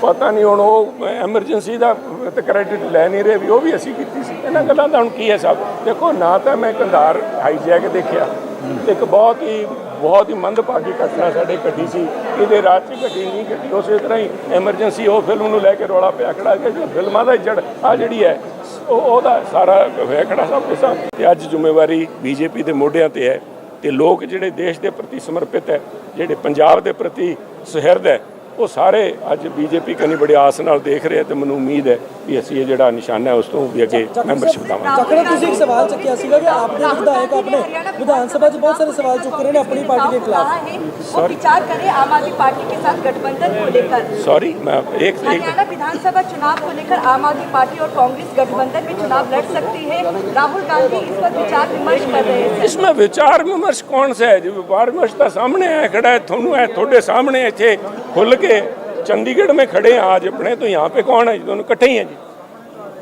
ਪਤਾ ਨਹੀਂ ਹੁਣ ਉਹ ਐਮਰਜੈਂਸੀ ਦਾ ਤੇ ਕ੍ਰੈਡਿਟ ਲੈ ਨਹੀਂ ਰਹੇ ਵੀ ਉਹ ਵੀ ਅਸੀਂ ਕੀਤੀ ਸੀ ਇਹਨਾਂ ਗੱਲਾਂ ਦਾ ਹੁਣ ਕੀ ਹੈ ਸਭ ਦੇਖੋ ਨਾ ਤਾਂ ਮੈਂ ਕੰਧਾਰ ਹਾਈਜੈਕ ਦੇਖਿਆ ਤੇ ਇੱਕ ਬਹੁਤ ਹੀ ਬਹੁਤ ਹੀ ਮੰਦਭਾਗੀ ਘਟਨਾ ਸਾਡੇ ਘਟੀ ਸੀ ਇਹਦੇ ਰਾਤ 'ਚ ਘਟੀ ਨਹੀਂ ਘਟੀ ਉਸੇ ਤਰ੍ਹਾਂ ਹੀ ਐਮਰਜੈਂਸੀ ਉਹ ਫਿਲਮ ਨੂੰ ਲੈ ਕੇ ਰੌਲਾ ਪਿਆ ਖੜਾ ਕਿ ਜੋ ਫਿਲਮਾਂ ਦਾ ਜੜ ਆ ਜਿਹੜੀ ਹੈ ਉਹ ਉਹਦਾ ਸਾਰਾ ਹੋਇਆ ਖੜਾ ਸਭ ਕੁਛ ਆ। ਤੇ ਅੱਜ ਜ਼ਿੰਮੇਵਾਰੀ ਬੀਜੇਪੀ ਦੇ ਮੋਢਿਆਂ ਤੇ ਹੈ ਤੇ ਲੋਕ ਜਿਹੜੇ ਦੇਸ਼ ਦੇ ਪ੍ਰਤੀ ਸਮਰਪਿਤ ਹੈ, ਜਿਹੜੇ ਪੰਜਾਬ ਦੇ ਪ੍ਰਤੀ ਸੁਹਿਰਦ ਹੈ ਉਹ ਸਾਰੇ ਅੱਜ ਬੀਜੇਪੀ ਕਨੀ ਬੜੀ ਆਸ ਨਾਲ ਦੇਖ ਰਹੇ ਤੇ ਮੈਨੂੰ ਉਮੀਦ ਹੈ ਵੀ ਅਸੀਂ ਇਹ ਜਿਹੜਾ ਨਿਸ਼ਾਨਾ ਹੈ ਉਸ ਤੋਂ ਵੀ ਅੱਗੇ ਮੈਂਬਰਸ਼ਿਪ ਲਾਵਾਂਗੇ ਚੱਕਰ ਤੁਸੀਂ ਇੱਕ ਸਵਾਲ ਚੱਕਿਆ ਸੀਗਾ ਕਿ ਆਪ ਦੇ ਵਿਧਾਇਕ ਆਪਣੇ ਵਿਧਾਨ ਸਭਾ 'ਚ ਬਹੁਤ ਸਾਰੇ ਸਵਾਲ ਚੁੱਕ ਰਹੇ ਨੇ ਆਪਣੀ ਪਾਰਟੀ ਦੇ ਖਿਲਾਫ ਉਹ ਵਿਚਾਰ ਕਰੇ ਆਮ ਆਦਮੀ ਪਾर्टी के साथ गठबंधन को लेकर सॉरी मैं एक हरियाणा विधानसभा चुनाव को लेकर आम आदमी पार्टी और कांग्रेस गठबंधन में चुनाव लड़ सकती है राहुल गांधी इस पर विचार विमर्श कर रहे हैं इसमें विचार विमर्श कौन सा है जो विचार विमर्श तो सामने है खड़ा है थोनू है थोड़े सामने इतने खुल के ਕੇ चंडीगढ़ में खड़े हैं आज अपने तो यहाँ पे कौन है जी दोनों इकट्ठे ही हैं जी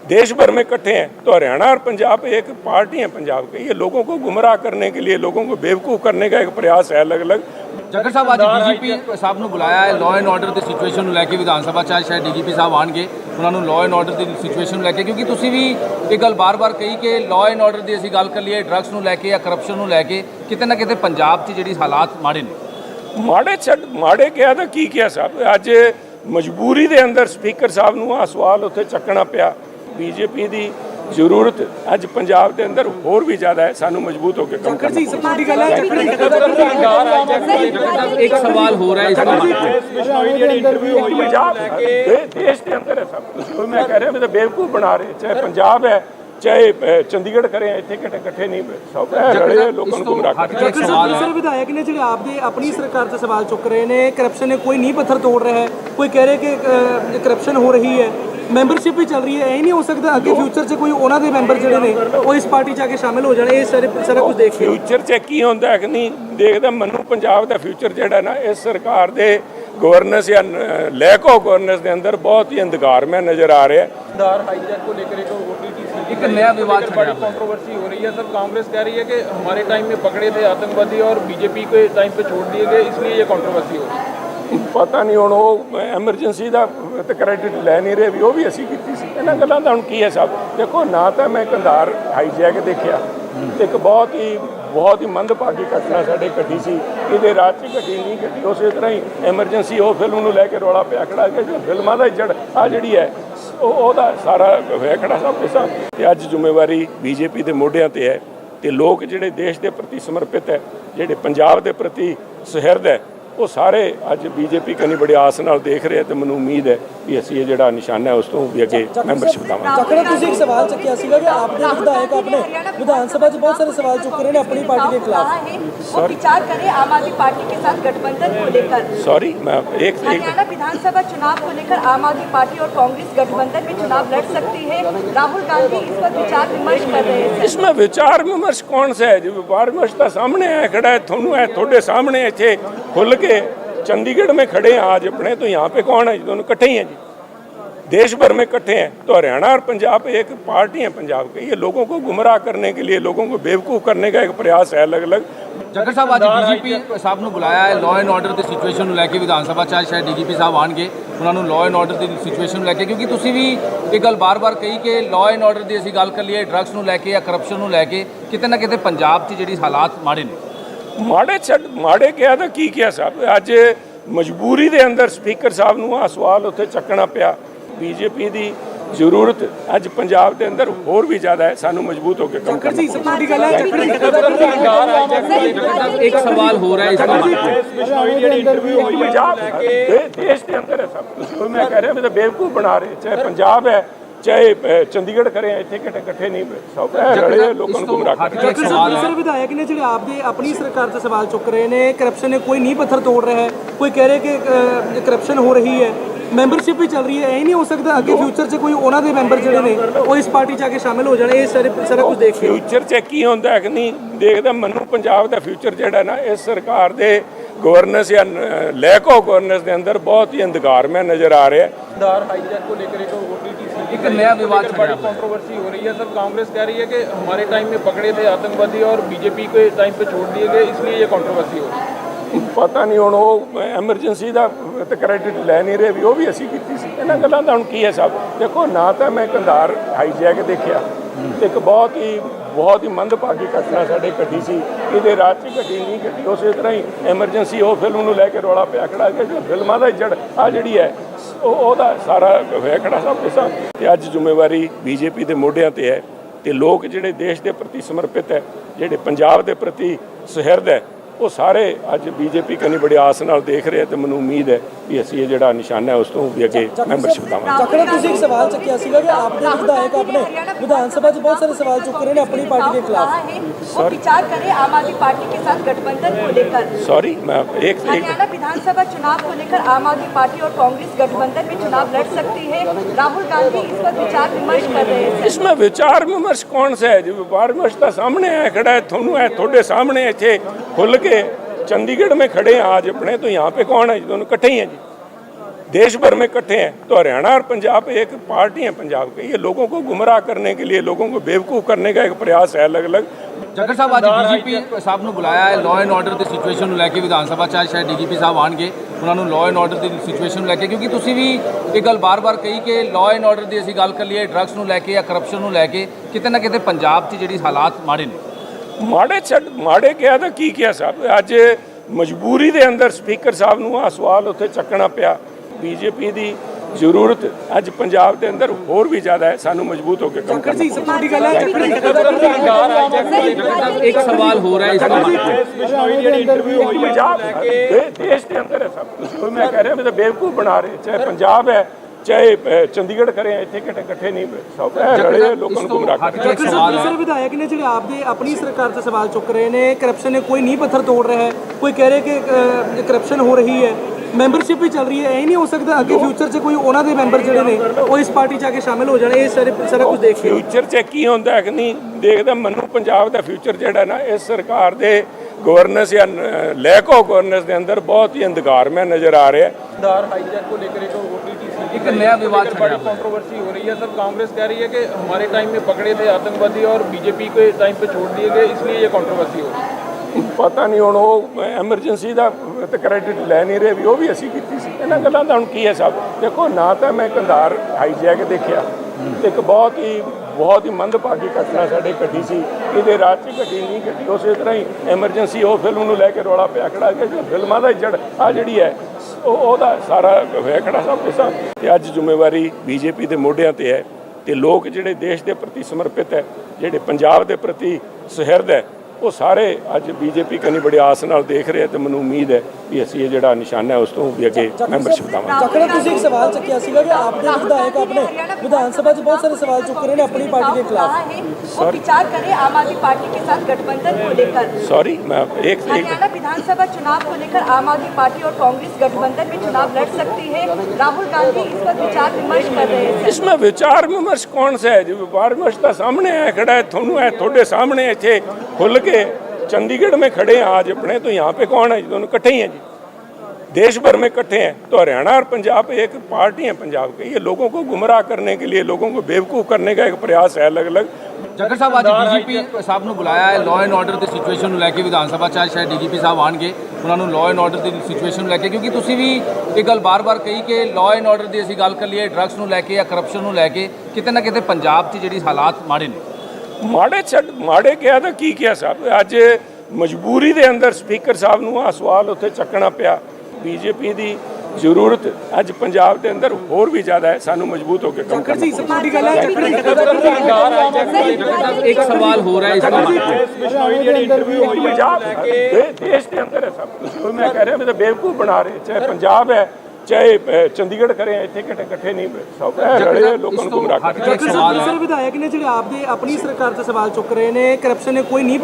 देश भर में इकट्ठे हैं तो हरियाणा और पंजाब एक पार्टी है पंजाब की ये लोगों को गुमराह करने के लिए लोगों को बेवकूफ़ करने का एक प्रयास है अलग अलग ਜੱਗਰ ਸਾਹਿਬ ਅੱਜ ਡੀਜੀਪੀ ਸਾਹਿਬ ਨੂੰ ਬੁਲਾਇਆ ਹੈ ਲਾਅ ਐਂਡ ਆਰਡਰ ਦੀ ਸਿਚੁਏਸ਼ਨ ਨੂੰ ਲੈ ਕੇ ਵਿਧਾਨ ਸਭਾ ਚ ਅੱਜ ਸ਼ਾਇਦ ਡੀਜੀਪੀ ਸਾਹਿਬ ਆਣਗੇ ਉਹਨਾਂ ਨੂੰ ਲਾਅ ਐਂਡ ਆਰਡਰ ਦੀ ਸਿਚੁਏਸ਼ਨ ਨੂੰ ਲੈ ਕੇ ਕਿਉਂਕਿ ਤੁਸੀਂ ਵੀ ਇਹ ਗੱਲ ਬਾਰ-ਬਾਰ ਕਹੀ ਕਿ ਲਾਅ ਐਂਡ ਆਰਡਰ ਦੀ ਅਸੀਂ ਗੱਲ ਕਰ ਲਈਏ ਡਰੱਗਸ ਨੂੰ ਲੈ ਕੇ ਜਾਂ ਕਰਪਸ਼ਨ ਨੂੰ ਲੈ ਕੇ ਕਿਤੇ ਨਾ ਕਿਤੇ ਪੰਜਾਬ 'ਚ ਜਿਹੜੀ ਹਾਲਾਤ ਮਾੜੇ ਨੇ ਮਾੜੇ ਛੱਡ ਮਾੜੇ ਕਿਹਾ ਤਾਂ ਕੀ ਕਿਹਾ ਸਾਹਿਬ? ਅੱਜ ਮਜਬੂਰੀ ਦੇ ਅੰਦਰ ਸਪੀਕਰ ਸਾਹਿਬ ਨੂੰ ਆ ਸਵਾਲ ਉੱਥੇ ਚੱਕਣਾ ਪਿਆ। ਬੀਜੇਪੀ ਦੀ ਜ਼ਰੂਰਤ ਅੱਜ ਪੰਜਾਬ ਦੇ ਅੰਦਰ ਹੋਰ ਵੀ ਜ਼ਿਆਦਾ ਹੈ ਸਾਨੂੰ ਮਜ਼ਬੂਤ ਹੋ ਕੇ ਕੰਮ ਕਰਨਾ ਜੀ ਗੱਲ ਹੈ ਇੱਕ ਸਵਾਲ ਹੋ ਰਿਹਾ ਇਸ ਪੰਜਾਬ ਦੇ- ਦੇਸ਼ ਦੇ ਅੰਦਰ ਹੈ ਸਭ ਕੁਝ ਉਹ ਮੈਂ ਕਹਿ ਰਿਹਾ ਮੈਂ ਤਾਂ ਬੇਵਕੂਫ ਬਣਾ ਰਹੇ ਚਾਹੇ ਪੰਜਾਬ ਹੈ ਚਾਹੇ ਚੰਡੀਗੜ੍ਹ ਕਰੇ ਇੱਥੇ ਇਕੱਠੇ ਇਕੱਠੇ ਨਹੀਂ ਸਭ ਰਲੇ ਲੋਕਾਂ ਨੂੰ ਗੁੰਮਰਾਹ ਕਰ ਰਹੇ। ਇੱਕ ਸਵਾਲ ਹੈ। ਦੂਸਰੇ ਵਿਧਾਇਕ ਨੇ ਜਿਹੜੇ ਆਪਦੇ ਆਪਣੀ ਸਰਕਾਰ 'ਚ ਸਵਾਲ ਚੁੱਕ ਰਹੇ ਨੇ ਕਰਪਸ਼ਨ ਨੇ ਕੋਈ ਨਹੀਂ ਪੱਥਰ ਤੋੜ ਰਿਹਾ ਹੈ। ਕੋਈ ਕਹਿ ਰਿਹਾ ਕਿ ਕਰਪਸ਼ਨ ਹੋ ਰਹੀ ਹੈ। ਮੈਂਬਰਸ਼ਿਪ ਵੀ ਚੱਲ ਰਹੀ ਹੈ ਇਹ ਨਹੀਂ ਹੋ ਸਕਦਾ ਅੱਗੇ ਫਿਊਚਰ 'ਚ ਕੋਈ ਉਹਨਾਂ ਦੇ ਮੈਂਬਰ ਜਿਹੜੇ ਨੇ ਉਹ ਇਸ ਪਾਰਟੀ 'ਚ ਆ ਕੇ ਸ਼ਾਮਿਲ ਹੋ ਜਾਣ ਇਹ ਸਾਰੇ ਸਾਰਾ ਕੁਝ ਦੇਖ ਕੇ। ਫਿਊਚਰ 'ਚ ਕੀ ਹੁੰਦਾ ਹੈ ਕਿ ਨਹੀਂ? ਦੇਖਦਾ ਮੈਨੂੰ ਪੰਜਾਬ ਦਾ ਫਿਊਚਰ ਜਿਹੜਾ ਨਾ ਇਸ ਸਰਕਾਰ ਦੇ ਗਵਰਨੈਂਸ ਜਾਂ ਲੈਕ ਆਫ ਗਵਰਨੈਂਸ ਦੇ ਅੰਦਰ ਬਹੁਤ ਹੀ ਅੰਧਕਾਰ ਮੈਂ ਨਜ਼ਰ ਆ ਰਿਹਾ ਹੈ दार हाईजैक को लेकर एक ओटीटी एक नया विवाद छिड़ बड़ी रहा है। कंट्रोवर्सी हो रही है सर कांग्रेस कह रही है कि हमारे टाइम में पकड़े थे आतंकवादी और बीजेपी के टाइम पे छोड़ दिए गए इसलिए ये कंट्रोवर्सी हो रही है ਪਤਾ ਨਹੀਂ ਹੁਣ ਉਹ ਐਮਰਜੈਂਸੀ ਦਾ ਤੇ ਕ੍ਰੈਡਿਟ ਲੈ ਨਹੀਂ ਰਹੇ ਵੀ ਉਹ ਵੀ ਅਸੀਂ ਕੀਤੀ ਸੀ ਇਹਨਾਂ ਗੱਲਾਂ ਦਾ ਹੁਣ ਕੀ ਹੈ ਸਭ ਦੇਖੋ ਨਾ ਤਾਂ ਮੈਂ ਕੰਧਾਰ ਹਾਈਜੈਕ ਦੇਖਿਆ ਤੇ ਇੱਕ ਬਹੁਤ ਹੀ ਬਹੁਤ ਹੀ ਮੰਦਭਾਗੀ ਘਟਨਾ ਸਾਡੇ ਘਟੀ ਸੀ ਇਹਦੇ ਰਾਤ 'ਚ ਘਟੀ, ਨਹੀਂ ਘਟੀ, ਉਸੇ ਤਰ੍ਹਾਂ ਹੀ ਐਮਰਜੈਂਸੀ ਉਹ ਫਿਲਮ ਨੂੰ ਲੈ ਕੇ ਰੌਲਾ ਪਿਆ ਖੜਾ ਕਿ ਜੋ ਫਿਲਮਾਂ ਦਾ ਜੜ ਆ ਜਿਹੜੀ ਹੈ, ਉਹ ਉਹਦਾ ਸਾਰਾ ਹੋਇਆ ਖੜਾ ਸਭ ਕੁਛ ਆ। ਤੇ ਅੱਜ ਜ਼ਿੰਮੇਵਾਰੀ ਬੀਜੇਪੀ ਦੇ ਮੋਢਿਆਂ ਤੇ ਹੈ ਤੇ ਲੋਕ ਜਿਹੜੇ ਦੇਸ਼ ਦੇ ਪ੍ਰਤੀ ਸਮਰਪਿਤ ਹੈ, ਜਿਹੜੇ ਪੰਜਾਬ ਦੇ ਪ੍ਰਤੀ ਸੁਹਿਰਦ ਹੈ ਉਹ ਸਾਰੇ ਅੱਜ ਬੀਜੇਪੀ ਕਨੀ ਬੜੀ ਆਸ ਨਾਲ ਦੇਖ ਰਹੇ ਤੇ ਮੈਨੂੰ ਉਮੀਦ ਹੈ ਕਿ ਅਸੀਂ ਇਹ ਜਿਹੜਾ ਨਿਸ਼ਾਨਾ ਹੈ ਉਸ ਤੋਂ ਵੀ ਅੱਗੇ ਮੈਂਬਰਸ਼ਿਪ ਲਾਵਾਂਗੇ ਚੱਕਰ ਤੁਸੀਂ ਇੱਕ ਸਵਾਲ ਚੱਕਿਆ ਸੀਗਾ ਕਿ ਆਪ ਦੇ ਵਿਧਾਇਕ ਆਪਣੇ ਵਿਧਾਨ ਸਭਾ 'ਚ ਬਹੁਤ ਸਾਰੇ ਸਵਾਲ ਚੁੱਕ ਰਹੇ ਨੇ ਆਪਣੀ ਪਾਰਟੀ ਦੇ ਖਿਲਾਫ ਉਹ ਵਿਚਾਰ ਕਰੇ ਆਮ ਆਦਮੀ ਪਾर्टी के साथ गठबंधन को लेकर सॉरी मैं एक हरियाणा विधानसभा चुनाव को लेकर आम आदमी पार्टी और कांग्रेस गठबंधन में चुनाव लड़ सकती है राहुल गांधी इस पर विचार विमर्श कर रहे हैं इसमें विचार विमर्श कौन सा है विचार विमर्श तो सामने है खड़ा है थोनू है थोड़े सामने इतने खुल के ਕੇ चंडीगढ़ में खड़े हैं आज अपने तो यहाँ पे कौन है जी दोनों इकट्ठे ही हैं जी देश भर में इकट्ठे हैं तो हरियाणा और पंजाब एक पार्टी है पंजाब की ये लोगों को गुमराह करने के लिए लोगों को बेवकूफ़ करने का एक प्रयास है अलग अलग ਜੱਗਰ ਸਾਹਿਬ ਅੱਜ ਡੀਜੀਪੀ ਸਾਹਿਬ ਨੂੰ ਬੁਲਾਇਆ ਹੈ ਲਾਅ ਐਂਡ ਆਰਡਰ ਦੀ ਸਿਚੁਏਸ਼ਨ ਨੂੰ ਲੈ ਕੇ ਵਿਧਾਨ ਸਭਾ ਚ ਅੱਜ ਸ਼ਾਇਦ ਡੀਜੀਪੀ ਸਾਹਿਬ ਆਣਗੇ ਉਹਨਾਂ ਨੂੰ ਲਾਅ ਐਂਡ ਆਰਡਰ ਦੀ ਸਿਚੁਏਸ਼ਨ ਨੂੰ ਲੈ ਕੇ ਕਿਉਂਕਿ ਤੁਸੀਂ ਵੀ ਇਹ ਗੱਲ ਬਾਰ-ਬਾਰ ਕਹੀ ਕਿ ਲਾਅ ਐਂਡ ਆਰਡਰ ਦੀ ਅਸੀਂ ਗੱਲ ਕਰ ਲਈਏ ਡਰੱਗਸ ਨੂੰ ਲੈ ਕੇ ਜਾਂ ਕਰਪਸ਼ਨ ਨੂੰ ਲੈ ਕੇ ਕਿਤੇ ਨਾ ਕਿਤੇ ਪੰਜਾਬ 'ਚ ਜਿਹੜੀ ਹਾਲਾਤ ਮਾੜੇ ਨੇ ਮਾੜੇ ਛੱਡ ਮਾੜੇ ਕਿਹਾ ਤਾਂ ਕੀ ਕਿਹਾ ਸਾਹਿਬ? ਅੱਜ ਮਜਬੂਰੀ ਦੇ ਅੰਦਰ ਸਪੀਕਰ ਸਾਹਿਬ ਨੂੰ ਆ ਸਵਾਲ ਉੱਥੇ ਚੱਕਣਾ ਪਿਆ। ਬੀਜੇਪੀ ਦੀ ਜ਼ਰੂਰਤ ਅੱਜ ਪੰਜਾਬ ਦੇ ਅੰਦਰ ਹੋਰ ਵੀ ਜ਼ਿਆਦਾ ਹੈ ਸਾਨੂੰ ਮਜ਼ਬੂਤ ਹੋ ਕੇ ਕੰਮ ਕਰਨਾ ਜੀ ਗੱਲ ਹੈ ਇੱਕ ਸਵਾਲ ਹੋ ਰਿਹਾ ਇਸ ਪੰਜਾਬ ਦੇ- ਦੇਸ਼ ਦੇ ਅੰਦਰ ਹੈ ਸਭ ਮੈਂ ਕਹਿ ਰਿਹਾ ਮੈਂ ਤਾਂ ਬੇਵਕੂਫ ਬਣਾ ਰਹੇ ਚਾਹੇ ਪੰਜਾਬ ਹੈ ਚਾਹੇ ਚੰਡੀਗੜ੍ਹ ਕਰੇ ਇੱਥੇ ਕਿਤੇ ਇਕੱਠੇ ਨਹੀਂ ਸਭ ਰਲੇ ਲੋਕਾਂ ਨੂੰ ਗੁੰਮਰਾਹ ਕਰ ਰਹੇ ਦੂਸਰੇ ਵਿਧਾਇਕ ਨੇ ਜਿਹੜੇ ਆਪਦੇ ਆਪਣੀ ਸਰਕਾਰ ਤੇ ਸਵਾਲ ਚੁੱਕ ਰਹੇ ਨੇ ਕਰਪਸ਼ਨ ਨੇ ਕੋਈ ਨਹੀਂ ਪੱਥਰ ਤੋੜ ਰਿਹਾ ਕੋਈ ਕਹਿ ਰਿਹਾ ਕਿ ਕਰਪਸ਼ਨ ਹੋ ਰਹੀ ਹੈ ਮੈਂਬਰਸ਼ਿਪ ਵੀ ਚੱਲ ਰਹੀ ਹੈ ਇਹ ਨਹੀਂ ਹੋ ਸਕਦਾ ਅੱਗੇ ਫਿਊਚਰ 'ਚ ਕੋਈ ਉਹਨਾਂ ਦੇ ਮੈਂਬਰ ਜਿਹੜੇ ਨੇ ਉਹ ਇਸ ਪਾਰਟੀ 'ਚ ਆ ਕੇ ਸ਼ਾਮਿਲ ਹੋ ਜਾਣ ਇਹ ਸਾਰੇ ਸਾਰਾ ਕੁਝ ਦੇਖ ਕੇ। ਫਿਊਚਰ 'ਚ ਕੀ ਹੁੰਦਾ ਕਿ ਨਹੀਂ? ਦੇਖਦਾ ਮੈਨੂੰ ਪੰਜਾਬ ਦਾ ਫਿਊਚਰ ਜਿਹੜਾ ਨਾ ਇਸ ਸਰਕਾਰ ਦੇ ਗਵਰਨੈਂਸ ਜਾਂ ਲੈਕ ਆਫ ਗਵਰਨੈਂਸ ਦੇ ਅੰਦਰ ਬਹੁਤ ਹੀ ਅੰਧਕਾਰ ਮੈਂ ਨਜ਼ਰ ਆ ਰਿਹਾ। ਹੈ ਅੰਧਕਾਰ ਹਾਈਜੈਕ ਕੋ ਲੈ ਕੇ ਜੋ ਓਟੀਟੀ एक नया विवाद छिड़ बड़ी रहा है। कंट्रोवर्सी हो रही है सर कांग्रेस कह रही है कि हमारे टाइम में पकड़े थे आतंकवादी और बीजेपी के टाइम पे छोड़ दिए गए इसलिए ये कंट्रोवर्सी हो रही है ਪਤਾ ਨਹੀਂ ਹੁਣ ਉਹ ਐਮਰਜੈਂਸੀ ਦਾ ਤੇ ਕ੍ਰੈਡਿਟ ਲੈ ਨਹੀਂ ਰਹੇ ਵੀ ਉਹ ਵੀ ਅਸੀਂ ਕੀਤੀ ਸੀ ਇਹਨਾਂ ਗੱਲਾਂ ਦਾ ਹੁਣ ਕੀ ਹੈ ਸਭ ਦੇਖੋ ਨਾ ਤਾਂ ਮੈਂ ਕੰਧਾਰ ਹਾਈਜੈਕ ਦੇਖਿਆ ਇੱਕ ਬਹੁਤ ਹੀ ਬਹੁਤ ਹੀ ਮੰਦਭਾਗੀ ਘਟਨਾ ਸਾਡੇ ਘਟੀ ਸੀ ਇਹਦੇ ਰਾਤ 'ਚ ਘਟੀ ਨਹੀਂ ਘਟੀ ਉਸੇ ਤਰ੍ਹਾਂ ਹੀ ਐਮਰਜੈਂਸੀ ਉਹ ਫਿਲਮ ਨੂੰ ਲੈ ਕੇ ਰੌਲਾ ਪਿਆ ਖੜਾ ਕਿ ਜੋ ਫਿਲਮਾਂ ਦਾ ਜੜ ਆ ਜਿਹੜੀ ਹੈ ਉਹ ਉਹਦਾ ਸਾਰਾ ਹੋਇਆ ਖੜਾ ਸਭ ਕੁਛ ਆ। ਤੇ ਅੱਜ ਜ਼ਿੰਮੇਵਾਰੀ ਬੀਜੇਪੀ ਦੇ ਮੋਢਿਆਂ ਤੇ ਹੈ ਤੇ ਲੋਕ ਜਿਹੜੇ ਦੇਸ਼ ਦੇ ਪ੍ਰਤੀ ਸਮਰਪਿਤ ਹੈ, ਜਿਹੜੇ ਪੰਜਾਬ ਦੇ ਪ੍ਰਤੀ ਸੁਹਿਰਦ ਹੈ ਉਹ ਸਾਰੇ ਅੱਜ ਬੀਜੇਪੀ ਕਨੀ ਬੜੀ ਆਸ ਨਾਲ ਦੇਖ ਰਹੇ ਆ ਤੇ ਮੈਨੂੰ ਉਮੀਦ ਹੈ ਵੀ ਅਸੀਂ ਇਹ ਜਿਹੜਾ ਨਿਸ਼ਾਨਾ ਹੈ ਉਸ ਤੋਂ ਵੀ ਅੱਗੇ ਮੈਂਬਰਸ਼ਿਪ ਦੇਵਾਂਗੇ ਚੱਕਰ ਤੁਸੀਂ ਇੱਕ ਸਵਾਲ ਚੱਕਿਆ ਸੀਗਾ ਕਿ ਆਪ ਦੇ ਵਿਧਾਇਕ ਆਪਣੇ ਵਿਧਾਨ ਸਭਾ 'ਚ ਬਹੁਤ ਸਾਰੇ ਸਵਾਲ ਚੁੱਕ ਰਹੇ ਨੇ ਆਪਣੀ ਪਾਰਟੀ ਦੇ ਖਿਲਾਫ कहा है वो विचार करें आम आदमी पार्टी के साथ गठबंधन को लेकर ਸੌਰੀ ਮੈਂ ਇੱਕ ਇੱਕ हरियाणा विधानसभा चुनाव को लेकर आम आदमी पार्टी और कांग्रेस गठबंधन में चुनाव लड़ सकती है राहुल गांधी इस पर विचार विमर्श कर रहे हैं इसमें विचार विमर्श कौन सा है जो विचार विमर्श तो सामने है खड़ा है थोनू है थोड़े सामने इतने खुल के चंडीगढ़ में खड़े हैं आज अपने तो यहाँ पे कौन है दोनों इकट्ठे ही हैं जी देश भर में इकट्ठे हैं तो हरियाणा और पंजाब एक पार्टी है पंजाब की ये लोगों को गुमराह करने के लिए लोगों को बेवकूफ़ करने का एक प्रयास है अलग अलग ਜੱਗਰ ਸਾਹਿਬ ਅੱਜ ਡੀਜੀਪੀ ਸਾਹਿਬ ਨੂੰ ਬੁਲਾਇਆ ਹੈ ਲਾਅ ਐਂਡ ਆਰਡਰ ਦੀ ਸਿਚੁਏਸ਼ਨ ਨੂੰ ਲੈ ਕੇ ਵਿਧਾਨ ਸਭਾ ਚ ਅੱਜ ਸ਼ਾਇਦ ਡੀਜੀਪੀ ਸਾਹਿਬ ਆਣਗੇ ਉਹਨਾਂ ਨੂੰ ਲਾਅ ਐਂਡ ਆਰਡਰ ਦੀ ਸਿਚੁਏਸ਼ਨ ਨੂੰ ਲੈ ਕੇ ਕਿਉਂਕਿ ਤੁਸੀਂ ਵੀ ਇਹ ਗੱਲ ਬਾਰ-ਬਾਰ ਕਹੀ ਕਿ ਲਾਅ ਐਂਡ ਆਰਡਰ ਦੀ ਅਸੀਂ ਗੱਲ ਕਰ ਲਈਏ ਡਰੱਗਸ ਨੂੰ ਲੈ ਕੇ ਜਾਂ ਕਰਪਸ਼ਨ ਨੂੰ ਲੈ ਕੇ ਕਿਤੇ ਨਾ ਕਿਤੇ ਪੰਜਾਬ 'ਚ ਜਿਹੜੀ ਹਾਲਾਤ ਮਾੜੇ ਨੇ ਮਾੜੇ ਛੱਡ ਮਾੜੇ ਕਿਹਾ ਤਾਂ ਕੀ ਕਿਹਾ ਸਾਹਿਬ? ਅੱਜ ਮਜਬੂਰੀ ਦੇ ਅੰਦਰ ਸਪੀਕਰ ਸਾਹਿਬ ਨੂੰ ਆ ਸਵਾਲ ਉੱਥੇ ਚੱਕਣਾ ਪਿਆ। ਬੀਜੇਪੀ ਦੀ ਜ਼ਰੂਰਤ ਅੱਜ ਪੰਜਾਬ ਦੇ ਅੰਦਰ ਹੋਰ ਵੀ ਜ਼ਿਆਦਾ ਹੈ। ਸਾਨੂੰ ਮਜ਼ਬੂਤ ਹੋ ਕੇ ਕੰਮ ਕਰਨਾ ਸਭ ਗੱਲ ਹੈ। ਇੱਕ ਸਵਾਲ ਹੋ ਰਿਹਾ ਇਸ ਦਾ ਪੰਜਾਬ ਦੇ- ਦੇਸ਼ ਦੇ ਅੰਦਰ ਹੈ ਸਭ ਕੁਝ। ਮੈਂ ਕਹਿ ਰਿਹਾ ਮੈਂ ਤਾਂ ਬੇਵਕੂਫ ਬਣਾ ਰਹੇ। ਚਾਹੇ ਪੰਜਾਬ ਹੈ ਚਾਹੇ ਚੰਡੀਗੜ੍ਹ ਕਰੇ ਇੱਥੇ ਕਿਤੇ ਇਕੱਠੇ ਨਹੀਂ ਸਭ ਰਲੇ ਲੋਕਾਂ ਨੂੰ ਗੁੰਮਰਾਹ ਕਰ ਰਹੇ। ਇੱਕ ਚੱਕਰ ਸਵਾਲ ਸਾਹਿਬ ਹੈ ਦੂਸਰੇ ਵਿਧਾਇਕ ਨੇ ਜਿਹੜੇ ਆਪਦੇ ਆਪਣੀ ਸਰਕਾਰ ਤੇ ਸਵਾਲ ਚੁੱਕ ਰਹੇ ਨੇ ਕਰਪਸ਼ਨ ਨੇ ਕੋਈ ਨਹੀਂ ਪੱਥਰ ਤੋੜ ਰਿਹਾ ਹੈ ਕੋਈ ਕਹਿ ਰਿਹਾ ਕਿ ਕਰਪਸ਼ਨ ਹੋ ਰਹੀ ਹੈ ਮੈਂਬਰਸ਼ਿਪ ਵੀ ਚੱਲ ਰਹੀ ਹੈ ਇਹ ਨਹੀਂ ਹੋ ਸਕਦਾ ਅੱਗੇ ਫਿਊਚਰ 'ਚ ਕੋਈ ਉਹਨਾਂ ਦੇ ਮੈਂਬਰ ਜਿਹੜੇ ਨੇ ਉਹ ਇਸ ਪਾਰਟੀ 'ਚ ਆ ਕੇ ਸ਼ਾਮਿਲ ਹੋ ਜਾਣ ਇਹ ਸਾਰੇ ਸਾਰਾ ਕੁਝ ਦੇਖ ਕੇ ਫਿਊਚਰ 'ਚ ਕੀ ਹੁੰਦਾ ਕਿ ਨਹੀਂ ਦੇਖਦਾ ਮੈਨੂੰ ਪੰਜਾਬ ਦਾ ਫਿਊਚਰ ਜਿਹੜਾ ਨਾ ਇਸ ਸਰਕਾਰ ਦੇ ਗਵਰਨੈਂਸ ਜਾਂ ਲੈਕ ਆਫ ਗਵਰਨੈਂਸ ਦੇ ਅੰਦਰ ਬਹੁਤ ਹੀ ਅੰਧਕਾਰ ਮੈਂ ਨਜ਼ਰ ਆ ਰਿਹਾ ਹੈ दार हाईजैक को लेकर एक ओटीटी एक नया विवाद छिड़ बड़ी रहा है। कंट्रोवर्सी हो रही है सर कांग्रेस कह रही है कि हमारे टाइम में पकड़े थे आतंकवादी और बीजेपी के टाइम पे छोड़ दिए गए इसलिए ये कंट्रोवर्सी हो रही है ਪਤਾ ਨਹੀਂ ਹੁਣ ਉਹ ਐਮਰਜੈਂਸੀ ਦਾ ਤੇ ਕ੍ਰੈਡਿਟ ਲੈ ਨਹੀਂ ਰਹੇ ਵੀ ਉਹ ਵੀ ਅਸੀਂ ਕੀਤੀ ਸੀ ਇਹਨਾਂ ਗੱਲਾਂ ਦਾ ਹੁਣ ਕੀ ਹੈ ਸਭ ਦੇਖੋ ਨਾ ਤਾਂ ਮੈਂ ਕੰਧਾਰ ਹਾਈਜੈਕ ਦੇਖਿਆ ਇੱਕ ਬਹੁਤ ਹੀ ਬਹੁਤ ਹੀ ਮੰਦਭਾਗੀ ਘਟਨਾ ਸਾਡੇ ਘਟੀ ਸੀ ਇਹਦੇ ਰਾਤ 'ਚ ਘਟੀ, ਨਹੀਂ ਘਟੀ, ਉਸੇ ਤਰ੍ਹਾਂ ਹੀ ਐਮਰਜੈਂਸੀ ਉਹ ਫਿਲਮ ਨੂੰ ਲੈ ਕੇ ਰੌਲਾ ਪਿਆ ਖੜਾ ਕਿ ਜੋ ਫਿਲਮਾਂ ਦਾ ਜੜ ਆ ਜਿਹੜੀ ਹੈ, ਉਹ ਉਹਦਾ ਸਾਰਾ ਹੋਇਆ ਖੜਾ ਸਭ ਕੁਛ ਆ। ਤੇ ਅੱਜ ਜ਼ਿੰਮੇਵਾਰੀ ਬੀਜੇਪੀ ਦੇ ਮੋਢਿਆਂ ਤੇ ਹੈ ਤੇ ਲੋਕ ਜਿਹੜੇ ਦੇਸ਼ ਦੇ ਪ੍ਰਤੀ ਸਮਰਪਿਤ ਹੈ, ਜਿਹੜੇ ਪੰਜਾਬ ਦੇ ਪ੍ਰਤੀ ਸੁਹਿਰਦ ਹੈ ਉਹ ਸਾਰੇ ਅੱਜ ਬੀਜੇਪੀ ਕਨੀ ਬੜੀ ਆਸ ਨਾਲ ਦੇਖ ਰਹੇ ਆ ਤੇ ਮੈਨੂੰ ਉਮੀਦ ਹੈ ਵੀ ਅਸੀਂ ਇਹ ਜਿਹੜਾ ਨਿਸ਼ਾਨਾ ਹੈ ਉਸ ਤੋਂ ਵੀ ਅੱਗੇ ਮੈਂਬਰਸ਼ਿਪ ਦੇਵਾਂਗੇ ਚੱਕਰ ਤੁਸੀਂ ਇੱਕ ਸਵਾਲ ਚੱਕਿਆ ਸੀਗਾ ਕਿ ਆਪਦੇ ਵਿਧਾਇਕ ਆਪਣੇ ਵਿਧਾਨ ਸਭਾ 'ਚ ਬਹੁਤ ਸਾਰੇ ਸਵਾਲ ਚੁੱਕ ਰਹੇ ਨੇ ਆਪਣੀ ਪਾਰਟੀ ਦੇ ਖਿਲਾਫ कहा है वो विचार करें आम आदमी पार्टी के साथ गठबंधन को लेकर ਸੌਰੀ ਮੈਂ ਇੱਕ ਇੱਕ हरियाणा विधानसभा चुनाव को लेकर आम आदमी पार्टी और कांग्रेस गठबंधन में चुनाव लड़ सकती है राहुल गांधी इस पर विचार विमर्श कर रहे हैं इसमें विचार विमर्श कौन सा है जो विचार विमर्श तो सामने है खड़ा है थोनू है थोड़े सामने इतने खुल के चंडीगढ़ में खड़े हैं आज अपने तो यहाँ पे कौन है जी दोनों इकट्ठे ही हैं जी देश भर में इकट्ठे हैं तो हरियाणा और पंजाब एक पार्टी है पंजाब की ये लोगों को गुमराह करने के लिए लोगों को बेवकूफ़ करने का एक प्रयास है अलग अलग ਜੱਗਰ ਸਾਹਿਬ ਅੱਜ ਡੀਜੀਪੀ ਸਾਹਿਬ ਨੂੰ ਬੁਲਾਇਆ ਹੈ ਲਾਅ ਐਂਡ ਆਰਡਰ ਦੀ ਸਿਚੁਏਸ਼ਨ ਨੂੰ ਲੈ ਕੇ ਵਿਧਾਨ ਸਭਾ ਚ ਅੱਜ ਸ਼ਾਇਦ ਡੀਜੀਪੀ ਸਾਹਿਬ ਆਣਗੇ ਉਹਨਾਂ ਨੂੰ ਲਾਅ ਐਂਡ ਆਰਡਰ ਦੀ ਸਿਚੁਏਸ਼ਨ ਨੂੰ ਲੈ ਕੇ ਕਿਉਂਕਿ ਤੁਸੀਂ ਵੀ ਇਹ ਗੱਲ ਬਾਰ-ਬਾਰ ਕਹੀ ਕਿ ਲਾਅ ਐਂਡ ਆਰਡਰ ਦੀ ਅਸੀਂ ਗੱਲ ਕਰ ਲਈਏ ਡਰੱਗਸ ਨੂੰ ਲੈ ਕੇ ਜਾਂ ਕਰਪਸ਼ਨ ਨੂੰ ਲੈ ਕੇ ਕਿਤੇ ਨਾ ਕਿਤੇ ਪੰਜਾਬ 'ਚ ਜਿਹੜੀ ਹਾਲਾਤ ਮਾੜੇ ਨੇ ਮਾੜੇ ਛੱਡ ਮਾੜੇ ਕਿਹਾ ਤਾਂ ਕੀ ਕਿਹਾ ਸਾਹਿਬ? ਅੱਜ ਮਜਬੂਰੀ ਦੇ ਅੰਦਰ ਸਪੀਕਰ ਸਾਹਿਬ ਨੂੰ ਆ ਸਵਾਲ ਉੱਥੇ ਚੱਕਣਾ ਪਿਆ। ਬੀਜੇਪੀ ਦੀ ਜ਼ਰੂਰਤ ਅੱਜ ਪੰਜਾਬ ਦੇ ਅੰਦਰ ਹੋਰ ਵੀ ਜ਼ਿਆਦਾ ਹੈ ਸਾਨੂੰ ਮਜ਼ਬੂਤ ਹੋ ਕੇ ਕੰਮ ਕਰਨਾ ਜੀ ਸਭ ਤੋਂ ਵੱਡੀ ਗੱਲ ਹੈ ਚੱਕਰ ਇੱਕ ਸਵਾਲ ਹੋ ਰਿਹਾ ਇਸ ਦਾ ਪੰਜਾਬ ਦੇ- ਦੇਸ਼ ਦੇ ਅੰਦਰ ਹੈ ਸਭ ਕੁਝ ਉਹ ਮੈਂ ਕਹਿ ਰਿਹਾ ਮੈਂ ਤਾਂ ਬੇਵਕੂਫ ਬਣਾ ਰਹੇ ਚਾਹੇ ਪੰਜਾਬ ਹੈ ਚਾਹੇ ਚੰਡੀਗੜ੍ਹ ਕਰੇ ਇੱਥੇ ਕਿਤੇ ਇਕੱਠੇ ਨਹੀਂ ਸਭ ਰਲੇ ਲੋਕਾਂ ਨੂੰ ਗੁੰਮਰਾਹ ਕਰ ਰਹੇ ਸਵਾਲ ਵਿਧਾਇਕ ਨੇ ਜਿਹੜੇ ਆਪਦੇ ਆਪਣੀ ਸਰਕਾਰ ਤੇ ਸਵਾਲ ਚੁੱਕ ਰਹੇ ਨੇ ਕਰਪਸ਼ਨ ਨੇ ਕੋਈ ਨਹੀਂ